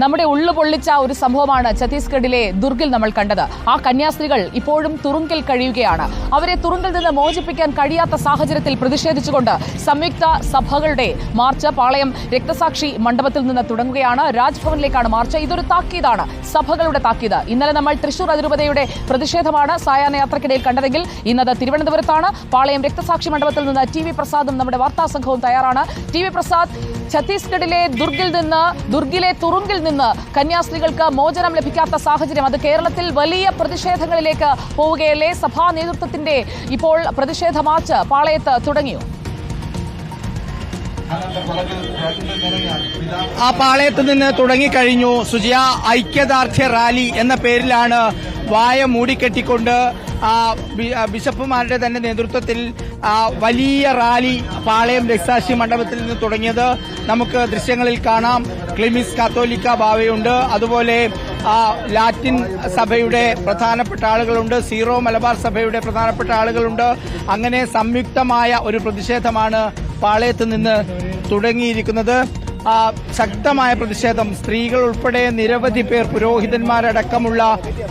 നമ്മുടെ ഉള്ളു പൊള്ളിച്ച ഒരു സംഭവമാണ് ഛത്തീസ്ഗഡിലെ ദുർഗിൽ നമ്മൾ കണ്ടത്. ആ കന്യാസ്ത്രീകൾ ഇപ്പോഴും തുറുങ്കിൽ കഴിയുകയാണ്. അവരെ തുറുങ്കിൽ നിന്ന് മോചിപ്പിക്കാൻ കഴിയാത്ത സാഹചര്യത്തിൽ പ്രതിഷേധിച്ചുകൊണ്ട് സംയുക്ത സഭകളുടെ മാർച്ച് പാളയം രക്തസാക്ഷി മണ്ഡപത്തിൽ നിന്ന് തുടങ്ങുകയാണ്. രാജ്ഭവനിലേക്കാണ് മാർച്ച്. ഇതൊരു താക്കീതാണ്. സഭകളുടെ താക്കീത്. ഇന്നലെ നമ്മൾ തൃശൂർ അതിരൂപതയുടെ പ്രതിഷേധമാണ് സായാഹ്ന യാത്രക്കിടയിൽ കണ്ടതെങ്കിൽ ഇന്നത് തിരുവനന്തപുരത്താണ്. പാളയം രക്തസാക്ഷി മണ്ഡപത്തിൽ നിന്ന് ടി വി പ്രസാദും നമ്മുടെ വാർത്താ സംഘവും തയ്യാറാണ്. ടി വി പ്രസാദ് ഛത്തീസ്ഗഡിലെ ദുർഗിൽ നിന്ന് ദുർഗിലെ തുറുങ്കിൽ നിന്ന് കന്യാസ്ത്രീകൾക്ക് മോചനം ലഭിക്കാത്ത സാഹചര്യം. അത് കേരളത്തിൽ വലിയ പ്രതിഷേധങ്ങളിലേക്ക് പോവുകയല്ലേ? സഭാ നേതൃത്വത്തിന്റെ ഇപ്പോൾ പ്രതിഷേധ മാർച്ച് പാളയത്ത് തുടങ്ങിയോ? ആ പാളയത്ത് നിന്ന് തുടങ്ങിക്കഴിഞ്ഞു. സുജിയ ഐക്യദാർഢ്യ റാലി എന്ന പേരിലാണ് വായ മൂടിക്കെട്ടിക്കൊണ്ട് ബിഷപ്പുമാരുടെ തന്നെ നേതൃത്വത്തിൽ വലിയ റാലി പാളയം രക്സാക്ഷി മണ്ഡപത്തിൽ നിന്ന് തുടങ്ങിയത് നമുക്ക് ദൃശ്യങ്ങളിൽ കാണാം. ക്ലിമിസ് കാത്തോലിക്ക ബാവയുണ്ട്. അതുപോലെ ലാറ്റിൻ സഭയുടെ പ്രധാനപ്പെട്ട ആളുകളുണ്ട്. സീറോ മലബാർ സഭയുടെ പ്രധാനപ്പെട്ട ആളുകളുണ്ട്. അങ്ങനെ സംയുക്തമായ ഒരു പ്രതിഷേധമാണ് പാളയത്ത് നിന്ന് തുടങ്ങിയിരിക്കുന്നത്. ശക്തമായ പ്രതിഷേധം. സ്ത്രീകൾ ഉൾപ്പെടെ നിരവധി പേർ പുരോഹിതന്മാരടക്കമുള്ള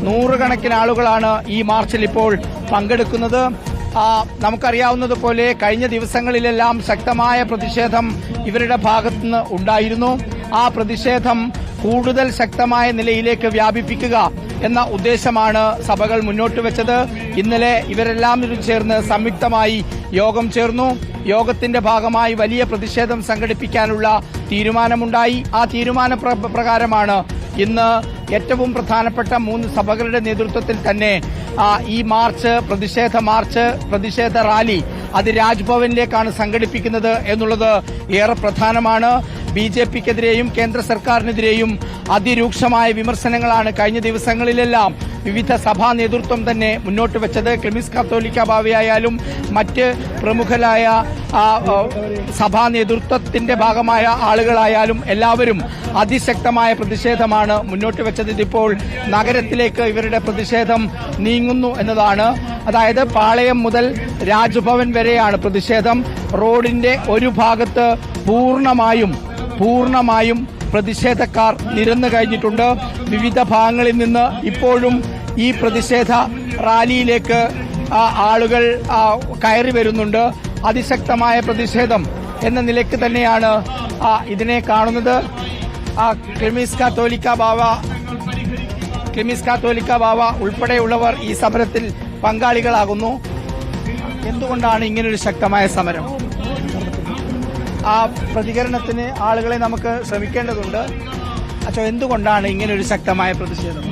നൂറുകണക്കിന് ആളുകളാണ് ഈ മാർച്ചിൽ ഇപ്പോൾ പങ്കെടുക്കുന്നത്. നമുക്കറിയാവുന്നതുപോലെ കഴിഞ്ഞ ദിവസങ്ങളിലെല്ലാം ശക്തമായ പ്രതിഷേധം ഇവരുടെ ഭാഗത്തുനിന്ന് ഉണ്ടായിരുന്നു. ആ പ്രതിഷേധം കൂടുതൽ ശക്തമായ നിലയിലേക്ക് വ്യാപിപ്പിക്കുക എന്ന ഉദ്ദേശമാണ് സഭകൾ മുന്നോട്ട് വെച്ചത്. ഇന്നലെ ഇവരെല്ലാം ചേർന്ന് സംയുക്തമായി യോഗം ചേർന്നു. യോഗത്തിന്റെ ഭാഗമായി വലിയ പ്രതിഷേധം സംഘടിപ്പിക്കാനുള്ള തീരുമാനമുണ്ടായി. ആ തീരുമാന പ്രകാരമാണ് ഇന്ന് ഏറ്റവും പ്രധാനപ്പെട്ട മൂന്ന് സഭകളുടെ നേതൃത്വത്തിൽ തന്നെ ഈ മാർച്ച് പ്രതിഷേധ മാർച്ച് പ്രതിഷേധ റാലി അത് രാജ്ഭവനിലേക്കാണ് സംഘടിപ്പിക്കുന്നത് എന്നുള്ളത് ഏറെ പ്രധാനമാണ്. ബി ജെ പിക്കെതിരെയും കേന്ദ്ര സർക്കാരിനെതിരെയും അതിരൂക്ഷമായ വിമർശനങ്ങളാണ് കഴിഞ്ഞ ദിവസങ്ങളിലെല്ലാം വിവിധ സഭാ നേതൃത്വം തന്നെ മുന്നോട്ട് വെച്ചത്. ക്രിമിസ് കത്തോലിക്ക ഭാവിയായാലും മറ്റ് പ്രമുഖരായ സഭാ നേതൃത്വത്തിന്റെ ഭാഗമായ ആളുകളായാലും എല്ലാവരും അതിശക്തമായ പ്രതിഷേധമാണ് മുന്നോട്ട് വെച്ചത് ഇതിപ്പോൾ നഗരത്തിലേക്ക് ഇവരുടെ പ്രതിഷേധം നീങ്ങുന്നു എന്നതാണ്. അതായത് പാളയം മുതൽ രാജ്ഭവൻ വരെയാണ് പ്രതിഷേധം. റോഡിന്റെ ഒരു ഭാഗത്ത് പൂർണമായും പൂർണമായും പ്രതിഷേധക്കാർ നിരന്നു കഴിഞ്ഞിട്ടുണ്ട്. വിവിധ ഭാഗങ്ങളിൽ നിന്ന് ഇപ്പോഴും ഈ പ്രതിഷേധ റാലിയിലേക്ക് ആളുകൾ കയറി വരുന്നുണ്ട്. അതിശക്തമായ പ്രതിഷേധം എന്ന നിലയ്ക്ക് തന്നെയാണ് ഇതിനെ കാണുന്നത്. ക്രിമിസ് കാത്തോലിക്ക ബാവ ക്രിമിസ് കാത്തോലിക്ക ബാവ ഉൾപ്പെടെയുള്ളവർ ഈ സമരത്തിൽ പങ്കാളികളാകുന്നു. എന്തുകൊണ്ടാണ് ഇങ്ങനൊരു ശക്തമായ സമരം? ആ പ്രതികരണത്തിന് ആളുകളെ നമുക്ക് ശ്രമിക്കേണ്ടതുണ്ട്. അച്ഛോ എന്തുകൊണ്ടാണ് ഇങ്ങനെ ഒരു ശക്തമായ പ്രതിഷേധം?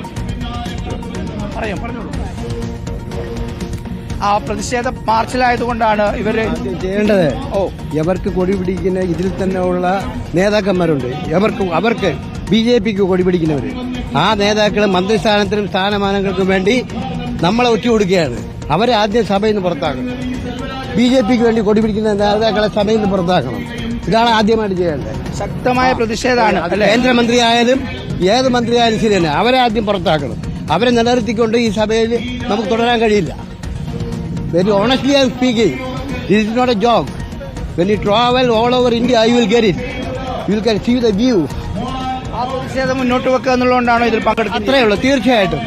പറയാം. പറഞ്ഞോളൂ ആ പ്രതിഷേധ മാർച്ചിലായതുകൊണ്ടാണ് ഇവർ ചെയ്യേണ്ടത് ഓ. എവർക്ക് കൊടി പിടിക്കുന്ന ഇതിൽ തന്നെ ഉള്ള നേതാക്കന്മാരുണ്ട്. എവർക്ക് അവർക്ക് ബി ജെ പിക്ക് കൊടി പിടിക്കുന്നവർ ആ നേതാക്കൾ മന്ത്രിസ്ഥാനത്തിനും സ്ഥാനമാനങ്ങൾക്കും വേണ്ടി നമ്മളെ ഒറ്റ കൊടുക്കുകയാണ്. അവരെ ആദ്യം സഭയിൽ നിന്ന് പുറത്താക്കണം. ബി ജെ പിക്ക് വേണ്ടി കൊടി പിടിക്കുന്ന നേതാക്കളെ സഭയിൽ നിന്ന് പുറത്താക്കണം. ഇതാണ് ആദ്യമായിട്ട് ചെയ്യേണ്ടത്. ശക്തമായ പ്രതിഷേധമാണ് കേന്ദ്രമന്ത്രിയായാലും കേന്ദ്രമന്ത്രി ആയാലും ഏത് മന്ത്രി ആയാലും ശരി തന്നെ. അവരെ ആദ്യം പുറത്താക്കണം. അവരെ നിലനിർത്തിക്കൊണ്ട് ഈ സഭയിൽ നമുക്ക് തുടരാൻ കഴിയില്ല. Very honestly I speaking this is not a job when you travel all over India I will get it you will can see the view ആ പ്രതിഷേധം മുന്നോട്ട് വെക്കുക എന്നുള്ളതുകൊണ്ടാണോ ഇതിൽ പങ്കെടുക്കുന്നത്? അത്രയേ ഉള്ളൂ. തീർച്ചയായിട്ടും.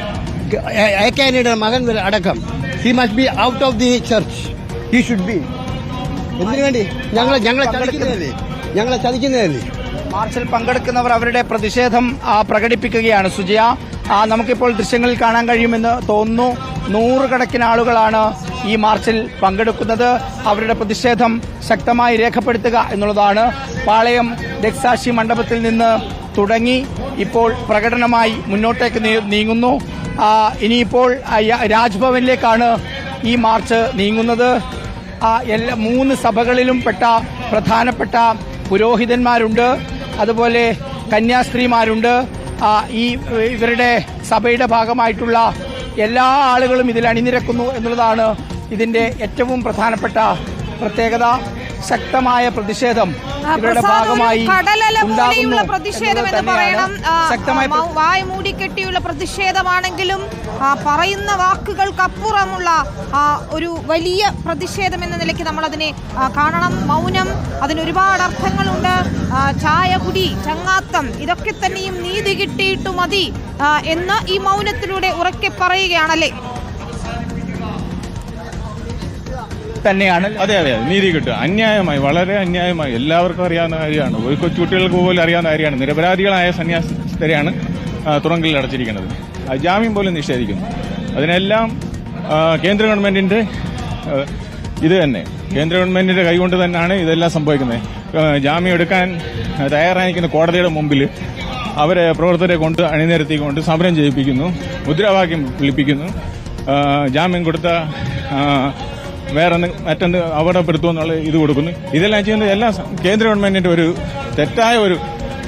എ കാൻഡിയുടെ മകൻ അടക്കം. He must be out of the church he should be എന്തിനു വേണ്ടി ഞങ്ങളെ ഞങ്ങളെ ചതിക്കുന്നതല്ലേ? ഞങ്ങളെ ചതിക്കുന്നതല്ലേ? മാർച്ചിൽ പങ്കെടുക്കുന്നവർ അവരുടെ പ്രതിഷേധം പ്രകടിപ്പിക്കുകയാണ്. സുജയ നമുക്കിപ്പോൾ ദൃശ്യങ്ങളിൽ കാണാൻ കഴിയുമെന്ന് തോന്നുന്നു. നൂറുകണക്കിന് ആളുകളാണ് ഈ മാർച്ചിൽ പങ്കെടുക്കുന്നത്. അവരുടെ പ്രതിഷേധം ശക്തമായി രേഖപ്പെടുത്തുക എന്നുള്ളതാണ്. പാളയം രക്സാക്ഷി മണ്ഡപത്തിൽ നിന്ന് തുടങ്ങി ഇപ്പോൾ പ്രകടനമായി മുന്നോട്ടേക്ക് നീങ്ങുന്നു. ഇനിയിപ്പോൾ രാജ്ഭവനിലേക്കാണ് ഈ മാർച്ച് നീങ്ങുന്നത്. എല്ലാ മൂന്ന് സഭകളിലും പെട്ട പ്രധാനപ്പെട്ട പുരോഹിതന്മാരുണ്ട്. അതുപോലെ കന്യാസ്ത്രീമാരുണ്ട്. ഈ ഇവരുടെ സഭയുടെ ഭാഗമായിട്ടുള്ള എല്ലാ ആളുകളും ഇതിൽ അണിനിരക്കുന്നു എന്നുള്ളതാണ് ഇതിന്റെ ഏറ്റവും പ്രധാനപ്പെട്ട പ്രത്യേകത. ശക്തമായ പ്രതിഷേധം ആ, ഇവരുടെ ഭാഗമായി പ്രതിഷേധം എന്ന് പറയണം. വായ മൂടിക്കെട്ടിയുള്ള പ്രതിഷേധമാണെങ്കിലും ആ, പറയുന്ന വാക്കുകൾക്കപ്പുറമുള്ള ഒരു വലിയ പ്രതിഷേധം എന്ന നിലയ്ക്ക് നമ്മൾ അതിനെ കാണണം. മൗനം അതിന് ഒരുപാട് അർത്ഥങ്ങളുണ്ട്. ചായകുടി ചങ്ങാത്തം ഇതൊക്കെ തന്നെയും നീതി കിട്ടിയിട്ടു മതി എന്ന് ഈ മൗനത്തിലൂടെ ഉറക്കെ പറയുകയാണല്ലേ? തന്നെയാണ്. അതെ അതെ നീതി കിട്ടുക. അന്യായമായി വളരെ അന്യായമായി എല്ലാവർക്കും അറിയാവുന്ന കാര്യമാണ്. ഒരു കൊച്ചുകുട്ടികൾക്ക് പോലും അറിയാവുന്ന കാര്യമാണ്. നിരപരാധികളായ സന്യാസിതരെയാണ് തുറങ്കലിൽ അടച്ചിരിക്കുന്നത്. ജാമ്യം പോലും നിഷേധിക്കുന്നു. അതിനെല്ലാം കേന്ദ്ര ഗവൺമെന്റിന്റെ ഇത് തന്നെ. കേന്ദ്ര ഗവൺമെന്റിന്റെ കൈകൊണ്ട് തന്നെയാണ് ഇതെല്ലാം സംഭവിക്കുന്നത്. ജാമ്യം എടുക്കാൻ തയ്യാറായിരിക്കുന്ന കോടതിയുടെ മുമ്പിൽ അവരെ പ്രവർത്തകരെ കൊണ്ട് അണിനിരത്തിക്കൊണ്ട് സമരം ചെയ്യിപ്പിക്കുന്നു മുദ്രാവാക്യം വിളിപ്പിക്കുന്നു. ജാമ്യം കൊടുത്ത വേറെ മറ്റെന്ത് അപകടപ്പെടുത്തുമെന്നുള്ള ഇത് കൊടുക്കുന്നു. ഇതെല്ലാം ചെയ്യുന്നത് എല്ലാം കേന്ദ്ര ഗവൺമെന്റിന്റെ ഒരു തെറ്റായ ഒരു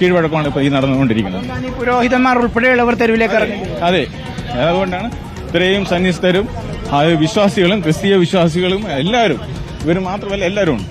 കീഴ്വഴക്കമാണ് ഇപ്പോൾ ഈ നടന്നുകൊണ്ടിരിക്കുന്നത്. പുരോഹിതന്മാർ ഉൾപ്പെടെയുള്ളവർ തെരുവിലേക്ക് ഇറങ്ങി. അതെ. അതുകൊണ്ടാണ് ഇത്രയും സന്യസ്തരും വിശ്വാസികളും ക്രിസ്തീയ വിശ്വാസികളും എല്ലാവരും ഇവർ മാത്രമല്ല എല്ലാവരും ഉണ്ട്.